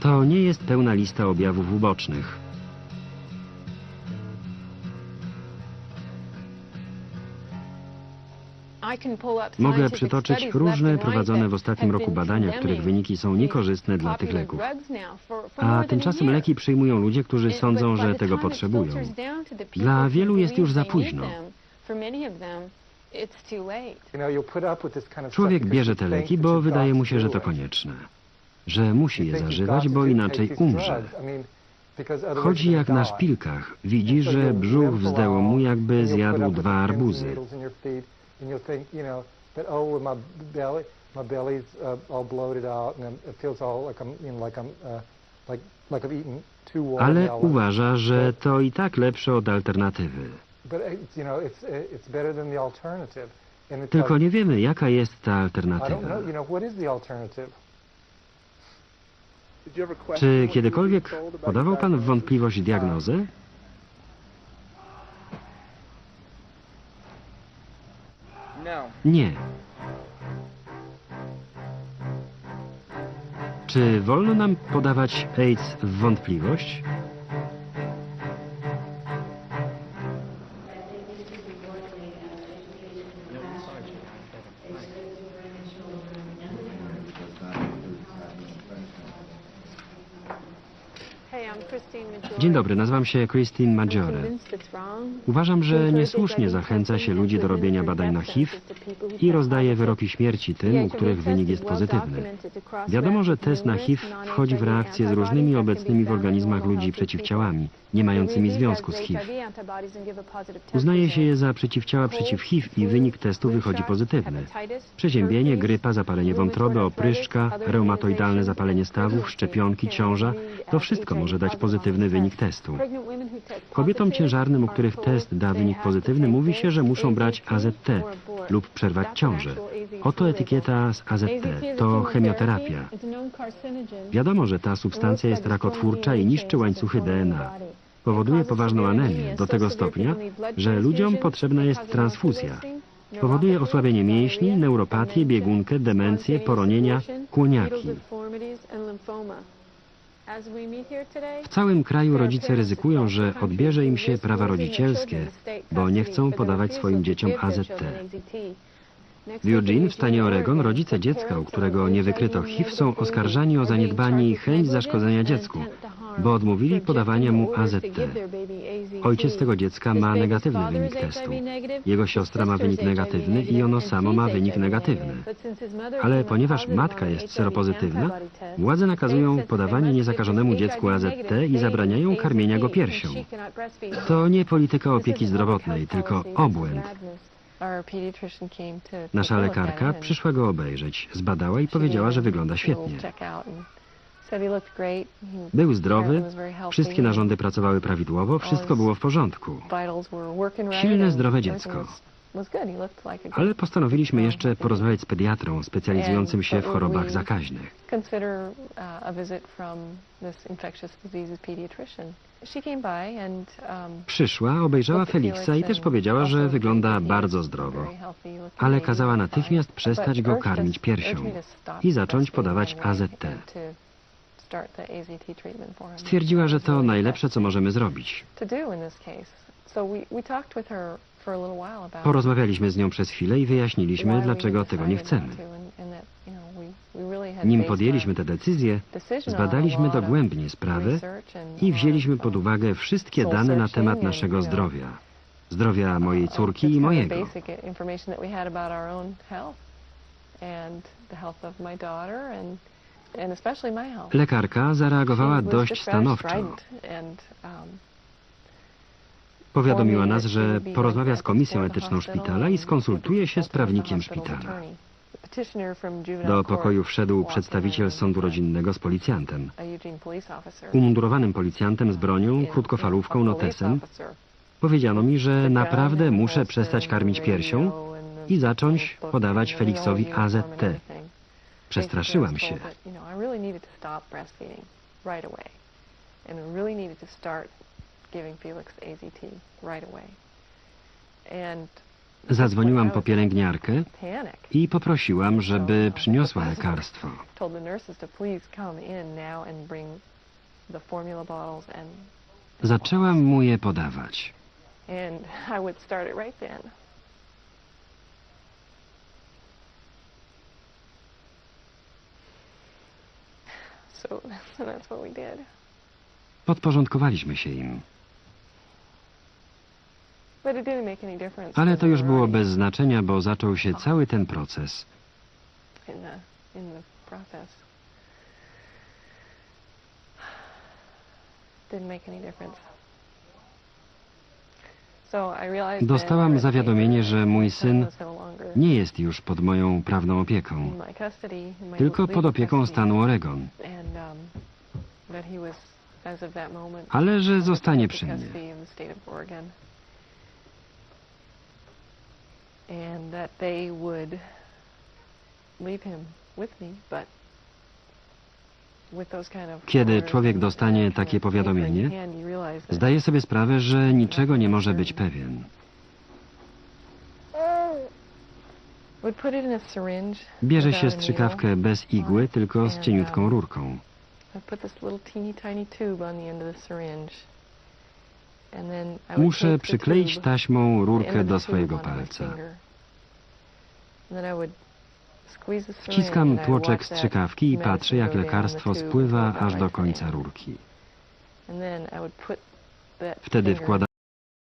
To nie jest pełna lista objawów ubocznych. Mogę przytoczyć różne prowadzone w ostatnim roku badania, których wyniki są niekorzystne dla tych leków. A tymczasem leki przyjmują ludzie, którzy sądzą, że tego potrzebują. Dla wielu jest już za późno. Człowiek bierze te leki, bo wydaje mu się, że to konieczne. Że musi je zażywać, bo inaczej umrze. Chodzi jak na szpilkach. Widzi, że brzuch wzdęło mu, jakby zjadł dwa arbuzy. Ale uważa, że to i tak lepsze od alternatywy. Tylko nie wiemy, jaka jest ta alternatywa. Czy kiedykolwiek podawał Pan w wątpliwość diagnozę? Nie. Czy wolno nam podawać AIDS w wątpliwość? Dzień dobry, nazywam się Christine Maggiore. Uważam, że niesłusznie zachęca się ludzi do robienia badań na HIV i rozdaje wyroki śmierci tym, u których wynik jest pozytywny. Wiadomo, że test na HIV wchodzi w reakcję z różnymi obecnymi w organizmach ludzi przeciwciałami, nie mającymi związku z HIV. Uznaje się je za przeciwciała przeciw HIV i wynik testu wychodzi pozytywny. Przeziębienie, grypa, zapalenie wątroby, opryszczka, reumatoidalne zapalenie stawów, szczepionki, ciąża to wszystko może dać pozytywny wynik testu. Kobietom ciężarnym, u których test da wynik pozytywny, mówi się, że muszą brać AZT lub przerwać ciążę. Oto etykieta z AZT. To chemioterapia. Wiadomo, że ta substancja jest rakotwórcza i niszczy łańcuchy DNA. Powoduje poważną anemię do tego stopnia, że ludziom potrzebna jest transfuzja. Powoduje osłabienie mięśni, neuropatię, biegunkę, demencję, poronienia, kłoniaki. W całym kraju rodzice ryzykują, że odbierze im się prawa rodzicielskie, bo nie chcą podawać swoim dzieciom AZT. W Eugene w stanie Oregon rodzice dziecka, u którego nie wykryto HIV, są oskarżani o zaniedbanie i chęć zaszkodzenia dziecku, bo odmówili podawania mu AZT. Ojciec tego dziecka ma negatywny wynik testu. Jego siostra ma wynik negatywny i ono samo ma wynik negatywny. Ale ponieważ matka jest seropozytywna, władze nakazują podawanie niezakażonemu dziecku AZT i zabraniają karmienia go piersią. To nie polityka opieki zdrowotnej, tylko obłęd. Nasza lekarka przyszła go obejrzeć, zbadała i powiedziała, że wygląda świetnie. Był zdrowy, wszystkie narządy pracowały prawidłowo, wszystko było w porządku. Silne, zdrowe dziecko. Ale postanowiliśmy jeszcze porozmawiać z pediatrą specjalizującym się w chorobach zakaźnych. Przyszła, obejrzała Feliksa i też powiedziała, że wygląda bardzo zdrowo, ale kazała natychmiast przestać go karmić piersią i zacząć podawać AZT. Stwierdziła, że to najlepsze, co możemy zrobić. Porozmawialiśmy z nią przez chwilę i wyjaśniliśmy, dlaczego tego nie chcemy. Nim podjęliśmy tę decyzję, zbadaliśmy dogłębnie sprawę i wzięliśmy pod uwagę wszystkie dane na temat naszego zdrowia. Zdrowia mojej córki i mojego. Lekarka zareagowała dość stanowczo. Powiadomiła nas, że porozmawia z komisją etyczną szpitala i skonsultuje się z prawnikiem szpitala. Do pokoju wszedł przedstawiciel sądu rodzinnego z policjantem. Umundurowanym policjantem z bronią, krótkofalówką, notesem. Powiedziano mi, że naprawdę muszę przestać karmić piersią i zacząć podawać Feliksowi AZT. Przestraszyłam się. Zadzwoniłam po pielęgniarkę i poprosiłam, żeby przyniosła lekarstwo. Zaczęłam mu je podawać. and I would Ale to już było bez znaczenia, bo zaczął się cały ten proces. Dostałam zawiadomienie, że mój syn no Nie jest już pod moją prawną opieką, tylko pod opieką stanu Oregon. um, Ale że zostanie przy mnie. And that they would leave him with me, but Kiedy człowiek dostanie takie powiadomienie, Zdaje sobie sprawę, że niczego nie może być pewien. Bierze się strzykawkę bez igły, tylko z cieniutką rurką. Muszę przykleić taśmą rurkę do swojego palca. Wciskam tłoczek strzykawki i patrzę, jak lekarstwo spływa aż do końca rurki. Wtedy wkładam